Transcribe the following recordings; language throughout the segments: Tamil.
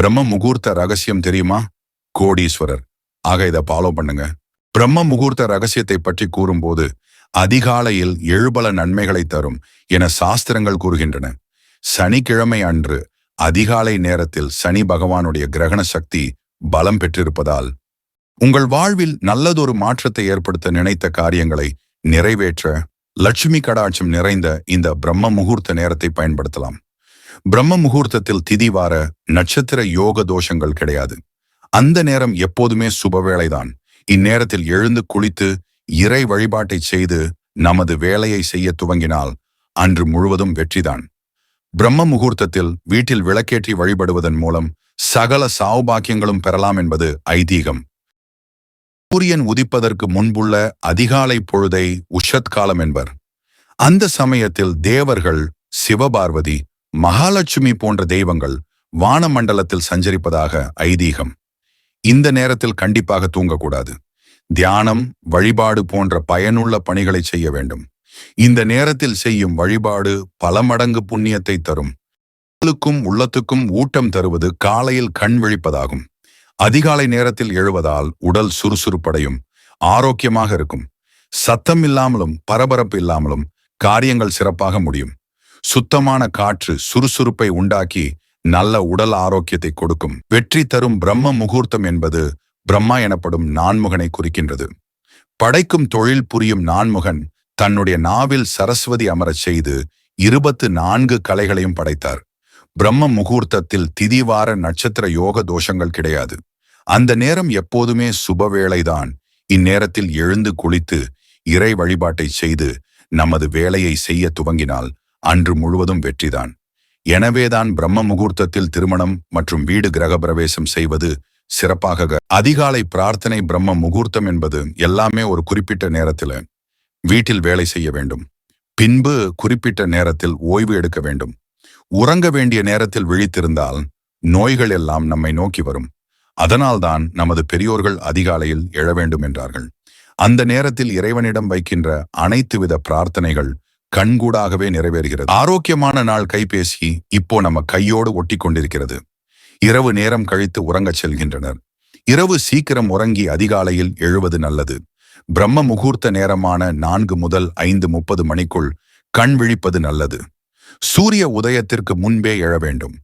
பிரம்ம முகூர்த்த ரகசியம் தெரியுமா? கோடீஸ்வரர். ஆக இதை ஃபாலோ பண்ணுங்க. பிரம்ம முகூர்த்த ரகசியத்தை பற்றி கூறும்போது அதிகாலையில் எழுபல நன்மைகளை தரும் என சாஸ்திரங்கள் கூறுகின்றன. சனிக்கிழமை அன்று அதிகாலை நேரத்தில் சனி பகவானுடைய கிரகண சக்தி பலம் பெற்றிருப்பதால் உங்கள் வாழ்வில் நல்லதொரு மாற்றத்தை ஏற்படுத்த நினைத்த காரியங்களை நிறைவேற்ற லட்சுமி கடாட்சம் நிறைந்த இந்த பிரம்ம முகூர்த்த நேரத்தை பயன்படுத்தலாம். பிரம்ம முகூர்த்தத்தில் திதி வார நட்சத்திர யோக தோஷங்கள் கிடையாது. அந்த நேரம் எப்போதுமே சுபவேளைதான் இந்நேரத்தில் எழுந்து குளித்து இறை வழிபாட்டை செய்து நமது வேலையை செய்ய துவங்கினால் அன்று முழுவதும் வெற்றிதான். பிரம்ம முகூர்த்தத்தில் வீட்டில் விளக்கேற்றி வழிபடுவதன் மூலம் சகல சாவுபாக்கியங்களும் பெறலாம் என்பது ஐதீகம். சூரியன் உதிப்பதற்கு முன்புள்ள அதிகாலை பொழுதை உஷத்காலம் என்பர். அந்த சமயத்தில் தேவர்கள் சிவபார்வதி மகாலட்சுமி போன்ற தெய்வங்கள் வானமண்டலத்தில் சஞ்சரிப்பதாக ஐதீகம். இந்த நேரத்தில் கண்டிப்பாக தூங்கக்கூடாது. தியானம் வழிபாடு போன்ற பயனுள்ள பணிகளை செய்ய வேண்டும். இந்த நேரத்தில் செய்யும் வழிபாடு பல மடங்கு புண்ணியத்தை தரும். உடலுக்கும் உள்ளத்துக்கும் ஊட்டம் தருவது காலையில் கண் விழிப்பதாகும். அதிகாலை நேரத்தில் எழுவதால் உடல் சுறுசுறுப்படையும் ஆரோக்கியமாக இருக்கும். சத்தம் இல்லாமலும் பரபரப்பு இல்லாமலும் காரியங்கள் சிறப்பாக முடியும். சுத்தமான காற்று சுறுசுறுப்பை உண்டாக்கி நல்ல உடல் ஆரோக்கியத்தை கொடுக்கும். வெற்றி தரும் பிரம்ம முகூர்த்தம் என்பது பிரம்மா எனப்படும் நான்முகனை குறிக்கின்றது. படைக்கும் தொழில் புரியும் நான்முகன் தன்னுடைய நாவில் சரஸ்வதி அமரச் செய்து இருபத்து நான்கு கலைகளையும் படைத்தார். பிரம்ம முகூர்த்தத்தில் திதிவார நட்சத்திர யோக தோஷங்கள் கிடையாது. அந்த நேரம் எப்போதுமே சுபவேளைதான் இந்நேரத்தில் எழுந்து குளித்து இறை வழிபாட்டை செய்து நமது வேலையை செய்ய துவங்கினால் அன்று முழுவதும் வெற்றிதான். எனவேதான் பிரம்ம முகூர்த்தத்தில் திருமணம் மற்றும் வீடு கிரக பிரவேசம் செய்வது சிறப்பாக அதிகாலை பிரார்த்தனை பிரம்ம முகூர்த்தம் என்பது எல்லாமே ஒரு குறிப்பிட்ட நேரத்தில் வீட்டில் வேலை செய்ய வேண்டும். பின்பு குறிப்பிட்ட நேரத்தில் ஓய்வு எடுக்க வேண்டும். உறங்க வேண்டிய நேரத்தில் விழித்திருந்தால் நோய்கள் எல்லாம் நம்மை நோக்கி வரும். அதனால்தான் நமது பெரியோர்கள் அதிகாலையில் எழ வேண்டும் என்றார்கள். அந்த நேரத்தில் இறைவனிடம் வைக்கின்ற அனைத்து வித பிரார்த்தனைகள் கண்கூடாகவே நிறைவேறுகிறது. ஆரோக்கியமான நாள் கைபேசி இப்போ நம்ம கையோடு ஒட்டி கொண்டிருக்கிறது இரவு நேரம் கழித்து உறங்கச் செல்கின்றனர். இரவு சீக்கிரம் உறங்கி அதிகாலையில் எழுவது நல்லது. பிரம்ம முகூர்த்த நேரமான நான்கு முதல் ஐந்து முப்பது மணிக்குள் கண் விழிப்பது நல்லது. சூரிய உதயத்திற்கு முன்பே எழ வேண்டும்.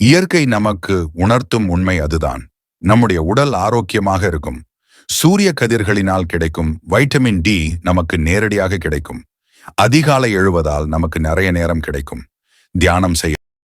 இயற்கை நமக்கு உணர்த்தும் உண்மை அதுதான். நம்முடைய உடல் ஆரோக்கியமாக இருக்கும். சூரிய கதிர்களினால் கிடைக்கும் வைட்டமின் டி நமக்கு நேரடியாக கிடைக்கும். அதிகாலை எழுவதால் நமக்கு நிறைய நேரம் கிடைக்கும். தியானம் செய்ய